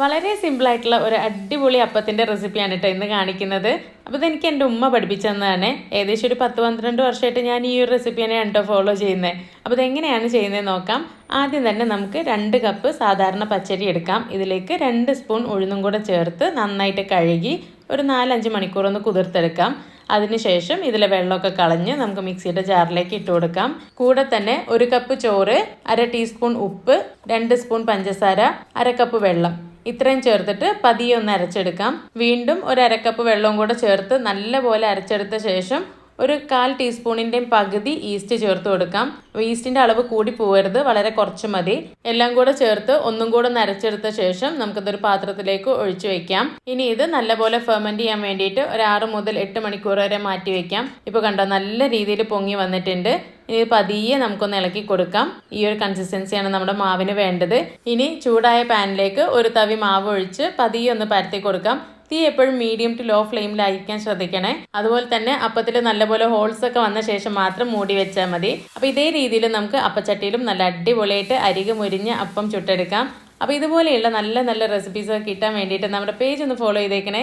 വളരെ സിമ്പിളായിട്ടുള്ള ഒരു അടിപൊളി അപ്പത്തിന്റെ റെസിപ്പിയാണ് കേട്ടോ ഇന്ന് കാണിക്കുന്നത്. അപ്പോൾ ഇതെനിക്ക് എന്റെ ഉമ്മ പഠിപ്പിച്ചു തന്നതാണ്. ഏകദേശം ഒരു പത്ത് പന്ത്രണ്ട് വർഷമായിട്ട് ഞാൻ ഈ ഒരു റെസിപ്പി തന്നെയാണ് കേട്ടോ ഫോളോ ചെയ്യുന്നത് അപ്പോൾ ഇതെങ്ങനെയാണ് ചെയ്യുന്നത് നോക്കാം. ആദ്യം തന്നെ നമുക്ക് രണ്ട് കപ്പ് സാധാരണ പച്ചരി എടുക്കാം. ഇതിലേക്ക് രണ്ട് സ്പൂൺ ഉഴുന്നും കൂടെ ചേർത്ത് നന്നായിട്ട് കഴുകി ഒരു നാലഞ്ച് മണിക്കൂർ ഒന്ന് കുതിർത്തെടുക്കാം. അതിനുശേഷം ഇതിലെ വെള്ളമൊക്കെ കളഞ്ഞ് നമുക്ക് മിക്സിയുടെ ജാറിലേക്ക് ഇട്ട് കൊടുക്കാം. കൂടെ തന്നെ ഒരു കപ്പ് ചോറ് അര ടീസ്പൂൺ ഉപ്പ് രണ്ട് സ്പൂൺ പഞ്ചസാര അര കപ്പ് വെള്ളം. ഇത്രയും ചേർത്തിട്ട് പതിയെ ഒന്ന് അരച്ചെടുക്കാം. വീണ്ടും ഒരു അരക്കപ്പ് വെള്ളവും കൂടെ ചേർത്ത് നല്ലപോലെ അരച്ചെടുത്ത ശേഷം ഒരു കാൽ ടീസ്പൂണിന്റെയും പകുതി ഈസ്റ്റ് ചേർത്ത് കൊടുക്കാം. ഈസ്റ്റിന്റെ അളവ് കൂടി പോകരുത് വളരെ കുറച്ച് മതി. എല്ലാം കൂടെ ചേർത്ത് ഒന്നും കൂടെ നരച്ചെടുത്ത ശേഷം നമുക്കിതൊരു പാത്രത്തിലേക്ക് ഒഴിച്ചു വെക്കാം. ഇനി ഇത് നല്ലപോലെ ഫെർമെന്റ് ചെയ്യാൻ വേണ്ടിയിട്ട് ഒരു ആറ് മുതൽ എട്ട് മണിക്കൂർ വരെ മാറ്റി വെക്കാം. ഇപ്പോൾ കണ്ടോ നല്ല രീതിയിൽ പൊങ്ങി വന്നിട്ടുണ്ട്. പതിയെ നമുക്കൊന്ന് ഇളക്കി കൊടുക്കാം. ഈ ഒരു കൺസിസ്റ്റൻസിയാണ് നമ്മുടെ മാവിന് വേണ്ടത്. ഇനി ചൂടായ പാനിലേക്ക് ഒരു തവി മാവ് ഒഴിച്ച് പതിയെ ഒന്ന് പരത്തി കൊടുക്കാം. തീ എപ്പോഴും മീഡിയം ടു ലോ ഫ്ലെയിമിലായിരിക്കാൻ ശ്രദ്ധിക്കണേ. അതുപോലെ തന്നെ അപ്പത്തിൽ നല്ലപോലെ ഹോൾസ് ഒക്കെ വന്ന ശേഷം മാത്രം മൂടി വെച്ചാൽ മതി. അപ്പോൾ ഇതേ രീതിയിൽ നമുക്ക് അപ്പച്ചട്ടിയിലും നല്ല അടിപൊളിയായിട്ട് അരികെ മുരിഞ്ഞ് അപ്പം ചുട്ടെടുക്കാം. അപ്പോൾ ഇതുപോലെയുള്ള നല്ല നല്ല റെസിപ്പീസ് കിട്ടാൻ വേണ്ടിയിട്ട് നമ്മുടെ പേജ് ഒന്ന് ഫോളോ ചെയ്തേക്കണേ.